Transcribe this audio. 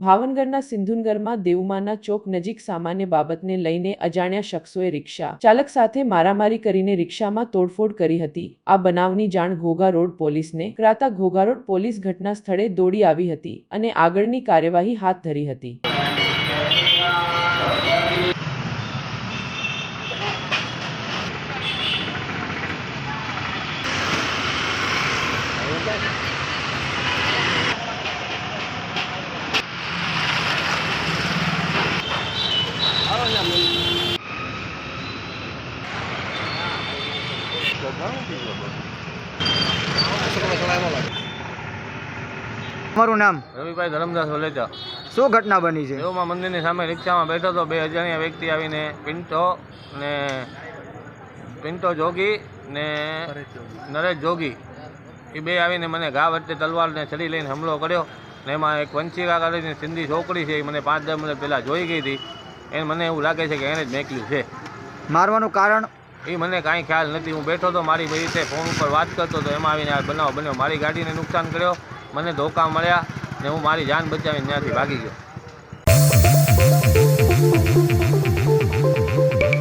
ભાવનગરના સિંધુનગરમાં દેવમાના ચોક નજીક સામાન્ય બાબતને લઈને અજાણ્યા શખ્સોએ રિક્ષા ચાલક સાથે મારામારી કરીને રિક્ષામાં તોડફોડ કરી હતી. આ બનાવની જાણ ઘોઘા રોડ પોલીસને કરાતા ઘોઘા રોડ પોલીસ ઘટના સ્થળે દોડી આવી હતી અને આગળની કાર્યવાહી હાથ ધરી હતી. તમારું નામ? રવિભાઈ ધરમદાસ વલેચા. શું ઘટના બની છે? દેવમાં મંદિરની સામે રિક્ષામાં બેઠો હતો બે અજાણ્યા વ્યક્તિ આવીને પિન્ટો ને પિન્ટો જોગી ને નરેશ જોગી એ બે આવીને મને ઘા વચ્ચે તલવારને છડી લઈને હુમલો કર્યો ને એમાં એક વંશિકા કરીને સિંધી છોકરી છે એ મને પાંચ દસ મિનિટ પહેલાં જોઈ ગઈ હતી. એને મને એવું લાગે છે કે એને જ મેંક્યું છે. મારવાનું કારણ? એ મને કાંઈ ખ્યાલ નથી. હું બેઠો હતો મારી ભાઈ રીતે ફોન ઉપર વાત કરતો હતો. એમાં આવીને આ બનાવ બન્યો. મારી ગાડીને નુકસાન કર્યો. મને ધોકા મળ્યા ને હું મારી જાન બચાવીને ત્યાંથી ભાગી ગયો.